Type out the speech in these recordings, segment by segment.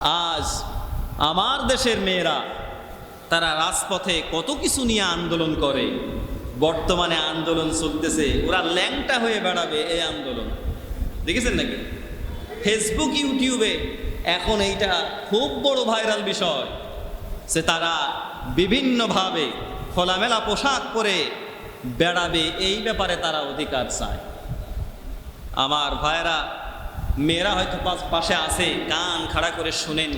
আজ আমার দেশের মেয়েরা তারা রাজপথে কত কিছু নিয়ে আন্দোলন করে। বর্তমানে আন্দোলন চলতেছে, ওরা ল্যাংটা হয়ে বেড়াবে এই আন্দোলন। দেখেছেন নাকি? ফেসবুক ইউটিউবে এখন এইটা খুব বড় ভাইরাল বিষয় সে তারা বিভিন্নভাবে খোলামেলা পোশাক পরে বেড়াবে, এই ব্যাপারে তারা অধিকার চায়। আমার ভাইরা মেয়েরা হয়তো পাশ- আছে, কান খাড়া করে শুনেন।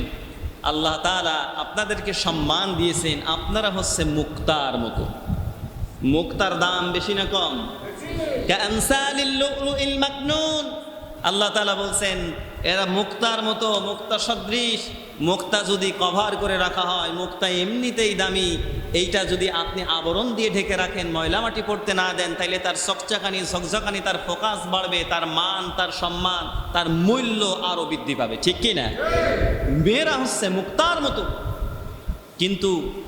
আল্লাহ তালা আপনাদেরকে সম্মান দিয়েছেন। আপনারা হচ্ছে মুক্তার মতো। মুক্তার দাম বেশি না কম? আল্লাহ তাআলা বলছেন, এরা মুক্তার মতো, মুক্তা সদৃশ। মুক্তা যদি কভার করে রাখা হয়, মুক্তা এমনিতেই দামি। এইটা যদি আপনি আবরণ দিয়ে ঢেকে রাখেন, ময়লা মাটি পড়তে না দেন, তাইলে তার চকচাকানি, ঝকঝকানি, তার ফোকাস বাড়বে, তার মান, তার সম্মান, তার মূল্য আরও বৃদ্ধি পাবে। ঠিক কি না? মেয়েরা হচ্ছে মুক্তার মতো। কিন্তু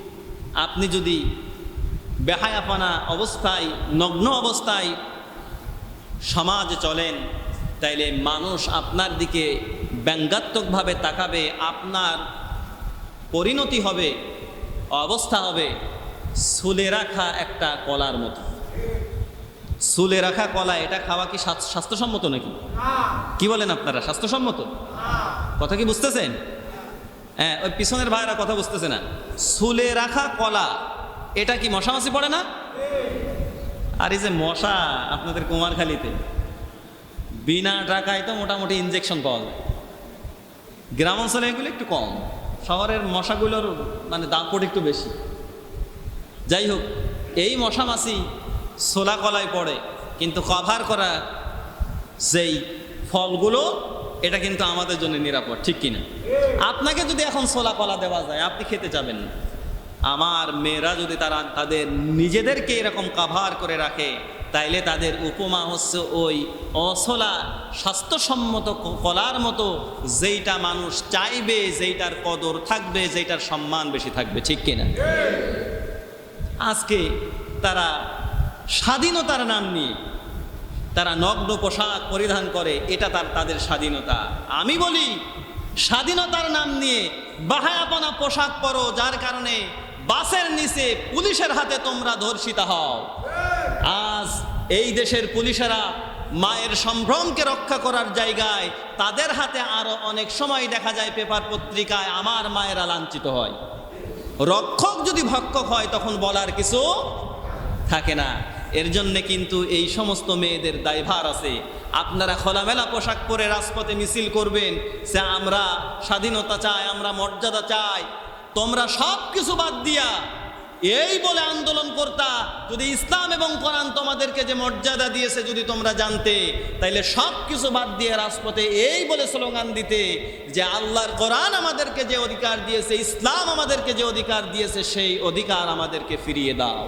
আপনি যদি বেহায়াপানা অবস্থায়, নগ্ন অবস্থায় সমাজে চলেন তাইলে মানুষ আপনার দিকে ব্যঙ্গাত্মকভাবে তাকাবে, আপনার পরিণতি হবে, অবস্থা হবে সুলে রাখা একটা কলার মতো। সুলে রাখা কলা, এটা খাওয়া কি স্বাস্থ্যসম্মত নাকি? কি বলেন আপনারা, স্বাস্থ্যসম্মত? কথা কি বুঝতেছেন? হ্যাঁ ওই পিছনের ভাইরা কথা বুঝতেছে না। সুলে রাখা কলা, এটা কি মশামাছি পড়ে না? আর এই যে মশা আপনাদের কুমারখালীতে। বিনা টাকায় তো মোটামুটি ইনজেকশন পাওয়া যায়। গ্রাম অঞ্চলে এগুলো একটু কম। শহরের মশাগুলোর মানে দাপট একটু বেশি। যাই হোক, এই মশা মাছি সোলা কলায় পড়ে, কিন্তু কভার করা যেই ফলগুলো, এটা কিন্তু আমাদের জন্য নিরাপদ, ঠিক কিনা? আপনাকে যদি এখন সোলা কলা দেওয়া যায়, আপনি খেতে যাবেন না। আমার মেয়েরা যদি তারা তাদের নিজেদেরকে এরকম কাভার করে রাখে তাইলে তাদের উপমা হচ্ছে ওই অসলা, স্বাস্থ্যসম্মত কলার মতো যেইটা মানুষ চাইবে, যেইটার কদর থাকবে, যেইটার সম্মান বেশি থাকবে, ঠিক কিনা? আজকে তারা স্বাধীনতার নাম নিয়ে তারা নগ্ন পোশাক পরিধান করে, এটা তার, তাদের স্বাধীনতা। আমি বলি, স্বাধীনতার নাম নিয়ে বাহায়াপনা পোশাক পরো, যার কারণে বাসের নিচে পুলিশের হাতে তোমরা ধর্ষিতা হও। আজ এই দেশের পুলিশেরা মায়ের সম্ভ্রমকে রক্ষা করার জায়গায় তাদের হাতে আরও অনেক সময় দেখা যায় পেপার পত্রিকায় আমার মায়েরা লাঞ্ছিত হয়। রক্ষক যদি ভক্ষক হয় তখন বলার কিছু থাকে না। এর জন্যে কিন্তু এই সমস্ত মেয়েদের দায়ভার আছে। আপনারা খোলামেলা পোশাক পরে রাজপথে মিছিল করবেন, সে আমরা স্বাধীনতা চাই, আমরা মর্যাদা চাই। তোমরা সব কিছু বাদ দিয়া এই বলে আন্দোলন করতা, যদি ইসলাম এবং কোরআন তোমাদেরকে যে মর্যাদা দিয়েছে যদি তোমরা জানতে, তাইলে সব কিছু বাদ দিয়ে রাজপথে এই বলে স্লোগান দিতে যে আল্লাহর কোরআন আমাদেরকে যে অধিকার দিয়েছে, ইসলাম আমাদেরকে যে অধিকার দিয়েছে, সেই অধিকার আমাদেরকে ফিরিয়ে দাও।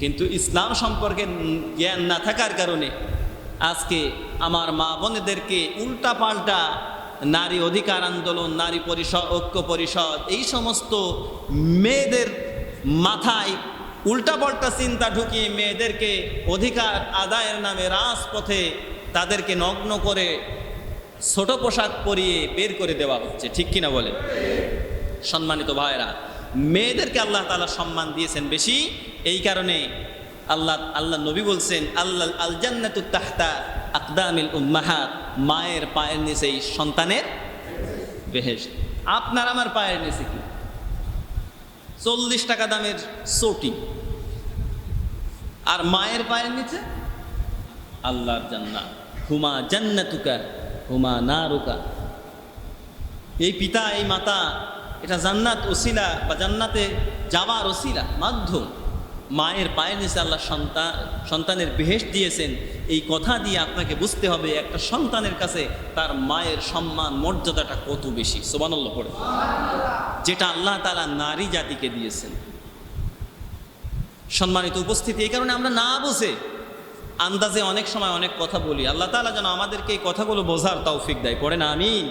কিন্তু ইসলাম সম্পর্কে জ্ঞান না থাকার কারণে আজকে আমার মা বোনেদেরকে উল্টা পাল্টা নারী অধিকার আন্দোলন, নারী পরিষদ, ঐক্য পরিষদ, এই সমস্ত মেয়েদের মাথায় উল্টাপাল্টা চিন্তা ঢুকিয়ে মেয়েদেরকে অধিকার আদায়ের নামে রাজপথে তাদেরকে নগ্ন করে ছোট পোশাক পরিয়ে বের করে দেওয়া হচ্ছে, ঠিক কিনা বলে? সম্মানিত ভাইরা মেয়েদেরকে আল্লাহ তাআলা সম্মান দিয়েছেন বেশি। এই কারণে আল্লাহ আল্লাহ নবী বলছেন, আল্লাহ আল তাহতা আকদামিল উম্মাহাত। মায়ের পায়ের নিচেই সন্তানের বেহেশ আপনার আমার পায়ের নিচে কি? চল্লিশ টাকা দামের চটি। আর মায়ের পায়ের নিচে? আল্লাহর জান্না হুমা জান্নাতুকা, হুমা না নারুকা। এই পিতা, এই মাতা, এটা জান্নাত ওসিলা বা জান্নাতে যাওয়ার ওসিলা, মাধ্যম। মায়ের পায়ের নিচে আল্লাহ সন্তান সন্তানের বেহেস দিয়েছেন। এই কথা দিয়ে আপনাকে বুঝতে হবে, একটা সন্তানের কাছে তার মায়ের সম্মান, মর্যাদাটা কত বেশি। সোবানল্ল পড়ে। যেটা আল্লাহ তালা নারী জাতিকে দিয়েছেন। সম্মানিত উপস্থিতি, এই কারণে আমরা না বুঝে আন্দাজে অনেক সময় অনেক কথা বলি। আল্লাহ তালা যেন আমাদেরকে এই কথাগুলো বোঝার তৌফিক দেয়। পড়ে না, আমিন।